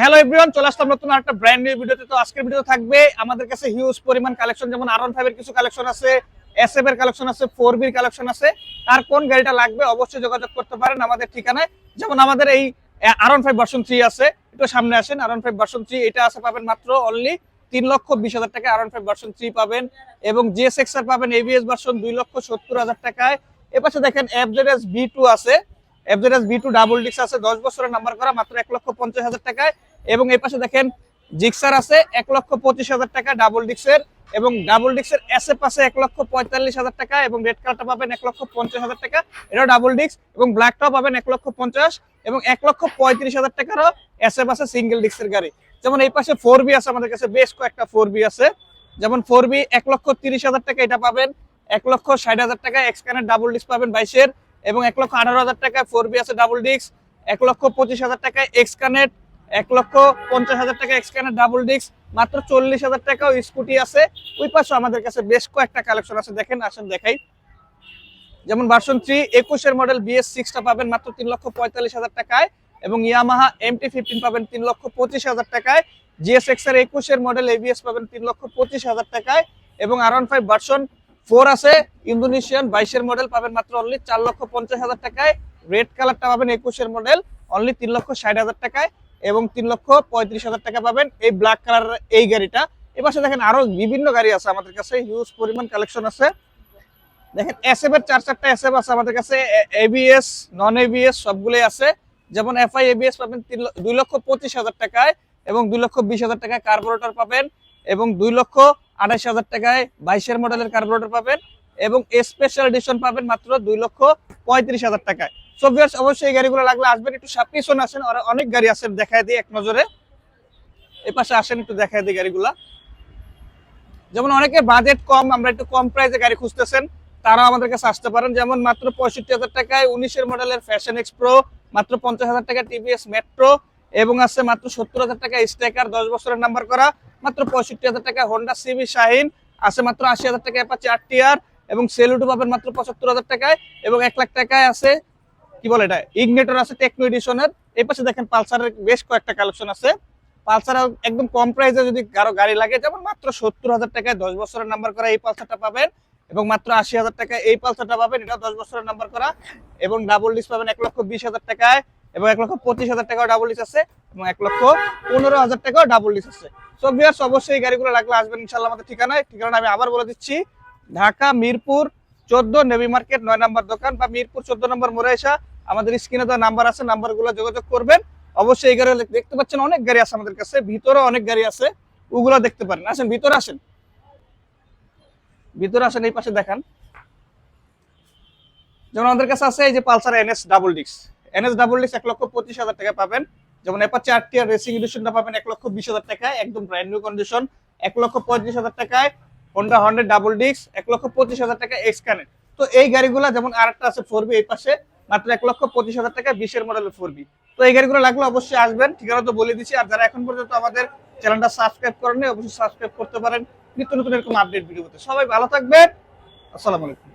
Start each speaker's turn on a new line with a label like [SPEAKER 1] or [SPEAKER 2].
[SPEAKER 1] Hello everyone চলে আসলাম নতুন একটা ব্র্যান্ড নিউ ভিডিওতে। তো আজকের ভিডিও থাকবে আমাদের কাছে হিউজ পরিমাণ কালেকশন যেমন আর ওয়ান ফাইভের কিছু কালেকশন আছে এস এর কালেকশন আছে ফোর বির কালেকশন আছে। তার কোন গাড়িটা লাগবে অবশ্যই যোগাযোগ করতে পারেন আমাদের ঠিকানায়। যেমন আমাদের এই R one five version three আছে, একটু সামনে আসেন R one five version three এটা আছে পাবেন মাত্র অনলি তিন লক্ষ বিশ হাজার টাকা R one five version three পাবেন। এবং জিএস এক্সার পাবেন এবিএস ভার্সন দুই লক্ষ সত্তর হাজার টাকায়। এপাশে দেখেন এফজেডএস বি টু আছে। এফজেডএস বি টু ডাবল ডিক্স আছে, দশ বছরের নাম্বার করা, মাত্র এক লক্ষ পঞ্চাশ হাজার টাকায়। এবং এই পাশে দেখেন জিক্সার আছে, এক লক্ষ পঁচিশ হাজার টাকা ডাবল ডিক্সের এবং ডাবল ডিক্সের এসএফ আছে এক লক্ষ পঁয়তাল্লিশ হাজার টাকা, এবং রেড কালারটা পাবেন এক লক্ষ পঞ্চাশ হাজার টাকা। এটাও ডাবল ডিক্স এবং ব্ল্যাকটাও পাবেন এক লক্ষ পঞ্চাশ, এবং এক লক্ষ পঁয়ত্রিশ হাজার টাকারও এসএফ আছে সিঙ্গেল ডিক্সের গাড়ি। যেমন এই পাশে ফোর বি আছে, আমাদের কাছে বেশ কয়েকটা ফোর বি আছে। যেমন ফোর বি এক লক্ষ তিরিশ হাজার টাকা, এটা পাবেন এক লক্ষ ষাট হাজার টাকা এক্সকানের ডাবল ডিস্ক পাবেন বাইশের। এবং এক লক্ষ আঠারো হাজার টাকায় ফোর বি আছে ডাবল ডিস্ক এক লক্ষ পঁচিশ হাজার টাকায় এক্স কানেক্ট এক লক্ষ পঞ্চাশ হাজার টাকা এক্স কানেক্ট ডাবল ডিস্ক মাত্র চল্লিশ হাজার টাকাও স্কুটি আছে। ওই পাশে আমাদের কাছে বেশ কয়েকটা কালেকশন আছে। দেখেন, আসেন, দেখাই। যেমন ভার্সন থ্রি একুশের মডেল বিএস সিক্সটা পাবেন মাত্র তিন লক্ষ পঁয়তাল্লিশ হাজার টাকায় এবং ইয়ামাহা এম টি ফিফটিন পাবেন তিন লক্ষ পঁচিশ হাজার টাকায়। জিএস এক্সের একুশের মডেল এবিএস পাবেন তিন লক্ষ পঁচিশ হাজার টাকায় এবং R one five version four আছে, ইন্দোনেশিয়ান বাইশের মডেল পাবেন মাত্র অনলি চার লক্ষ পঞ্চাশ হাজার টাকায়। রেড কালারটা পাবেন একুশের মডেল অনলি তিন লক্ষ ষাট হাজার টাকায় এবং তিন লক্ষ পঁয়ত্রিশ হাজার টাকা পাবেন এই ব্ল্যাক কালার এই গাড়িটা। এপাশে দেখেন আরও বিভিন্ন গাড়ি আছে আমাদের কাছে হিউজ পরিমাণ কালেকশন আছে। দেখেন এস এসএফ এর চার চারটা এস এসএফ আছে আমাদের কাছে এবিএস নন এবিএস সবগুলোই আছে। যেমন এফআই এবিএস পাবেন তিন দুই লক্ষ পঁচিশ হাজার টাকায় এবং দুই লক্ষ বিশ হাজার টাকায় কার্বোরেটর পাবেন এবং দুই লক্ষ আঠাশ হাজার টাকায় বাইশের মডেলের কার্বোরেটর পাবেন এবং স্পেশাল এডিশন পাবেন মাত্র দুই লক্ষ পঁয়ত্রিশ হাজার টাকায়। সো অবশ্যই এই গাড়িগুলো লাগলে আসবেন, একটু পিছনে আসেন, আর অনেক গাড়ি আছে দেখায় দিই এক নজরে। এই পাশে আসেন, একটু দেখায় দিই গাড়িগুলা। যেমন অনেকে বাজেট কম, আমরা একটু কম প্রাইসে গাড়ি খুঁজতেছেন তারা আমাদের কাছে আসতে পারেন। যেমন মাত্র পঁয়ষট্টি হাজার টাকায় উনিশের মডেলের ফ্যাশন এক্সপ্রো মাত্র পঞ্চাশ হাজার টাকা টিভিএস মেট্রো এবং আছে মাত্র সত্তর হাজার টাকা স্ট্রাইকার দশ বছরের নাম্বার করা, মাত্র পঁয়ষট্টি হাজার টাকা হোন্ডা সিবি শাহিন আছে মাত্র আশি হাজার টাকা অ্যাপাচি আর টিআর এবং সেলুটো পাবেন মাত্র পঁচাত্তর হাজার টাকায় এবং এক লাখ টাকায় আছে, কি বলে এটা? ইগনেটর আছে টেকনো এডিশনের এই পাশে দেখেন পালসারের বেশ কয়েকটা কালেকশন আছে। পালসার একদম কম প্রাইসে যদি কারও গাড়ি লাগে, যেমন মাত্র সত্তর হাজার টাকায় দশ বছরের নাম্বার করা এই পালসারটা পাবেন এবং মাত্র আশি হাজার টাকায় এই পালসারটা পাবেন। এটা দশ বছরের নাম্বার করা এবং ডাবল ডিস পাবেন এক লক্ষ বিশ হাজার টাকায় এবং এক লক্ষ পঁচিশ হাজার টাকাও ডাবল ডিস আছে এবং এক লক্ষ পনেরো হাজার টাকাও ডাবল ডিস আছে। সো ভিউয়ার্স অবশ্যই গাড়িগুলো লাগলে আসবেন ইনশাল্লাহ আমাদের ঠিকানায়। ঠিকানা আমি আবার বলে দিচ্ছি। ঢাকা, মিরপুর, চোদ্দ নেভি মার্কেট, নয় নাম্বার দোকান বা মিরপুর, চোদ্দ নম্বর এসা আমাদের স্ক্রিনে দেওয়া নাম্বার আছে, নাম্বারগুলো যোগাযোগ করবেন। অবশ্যই এই গাড়ি দেখতে পাচ্ছেন অনেক গাড়ি আছে আমাদের কাছে। ভিতরে অনেক গাড়ি আছে, ওগুলো দেখতে পারেন। আসেন, ভিতরে আসেন। ভিতরে আসেন, এই পাশে দেখান। যেমন আমাদের কাছে আছে, এই যে পালসার এনএস ডাবল ডিক্স এনএস এক লক্ষ পঁচিশ হাজার টাকা পাবেন। যেমন এপাচে আর টিয়ার রেসিং এডিশনটা পাবেন এক লক্ষ বিশ হাজার টাকায়, একদম ব্র্যান্ড নিউ কন্ডিশন এক লক্ষ পঁয়ত্রিশ হাজার টাকায় হোন্ডা হন্ড্রেড ডাবল ডিক্স এক লক্ষ পঁচিশ হাজার টাকা এক্স তো এই গাড়িগুলো যেমন আরেকটা আছে ফোর এই পাশে, মাত্র এক লক্ষ পঁচিশ হাজার টাকা বিশের মডেলের ফোর তো এই গাড়িগুলো লাগলে অবশ্যই আসবেন ঠিকানা তো বলে দিচ্ছি। আর যারা এখন পর্যন্ত আমাদের চ্যানেলটা সাবস্ক্রাইব করেন অবশ্যই সাবস্ক্রাইব করতে পারেন। নিত্য নতুন এরকম আপডেট ভিডিও সবাই ভালো থাকবেন। আসসালামু আলাইকুম।